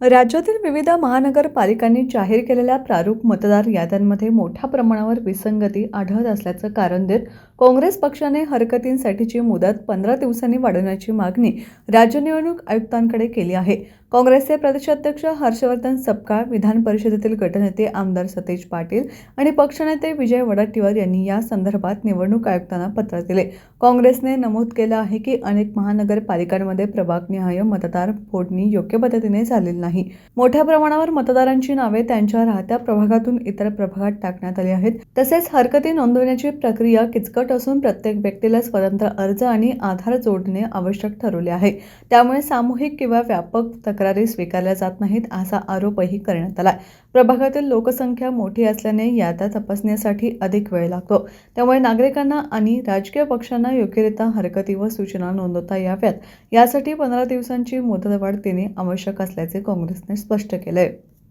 राज्यातील विविध महानगरपालिकांनी जाहीर केलेल्या प्रारूप मतदार याद्यांमध्ये मोठ्या प्रमाणावर विसंगती आढळत असल्याचं कारण देत काँग्रेस पक्षाने हरकतींसाठीची मुदत पंधरा दिवसांनी वाढवण्याची मागणी राज्य निवडणूक आयुक्तांकडे केली आहे. काँग्रेसचे प्रदेशाध्यक्ष हर्षवर्धन सपकाळ विधान परिषदेतील गटनेते आमदार सतेज पाटील आणि पक्षनेते विजय वडट्टीवार यांनी या संदर्भात निवडणूक आयुक्तांना पत्र दिले. काँग्रेसने नमूद केलं आहे की अनेक महानगरपालिकांमध्ये प्रभागनिहाय मतदार फोडणी योग्य पद्धतीने झालेली नाही. मोठ्या प्रमाणावर मतदारांची नावे त्यांच्या राहत्या प्रभागातून इतर प्रभागात टाकण्यात आली आहेत. तसेच हरकती नोंदवण्याची प्रक्रिया किचकट असून प्रत्येक व्यक्तीला स्वतंत्र अर्ज आणि आधार जोडणे आवश्यक ठरवले आहे. त्यामुळे सामूहिक किंवा व्यापक तक्रारी स्वीकारल्या जात नाहीत असा आरोपही करण्यात आला प्रभागातील लोकसंख्या मोठी असल्याने याद्या तपासण्यासाठी अधिक वेळ लागतो. त्यामुळे नागरिकांना आणि राजकीय पक्षांना योग्यरित्या हरकती व सूचना नोंदवता याव्यात. यासाठी पंधरा दिवसांची मुदतवाढ देणे आवश्यक असल्याचे काँग्रेसने स्पष्ट केलं आहे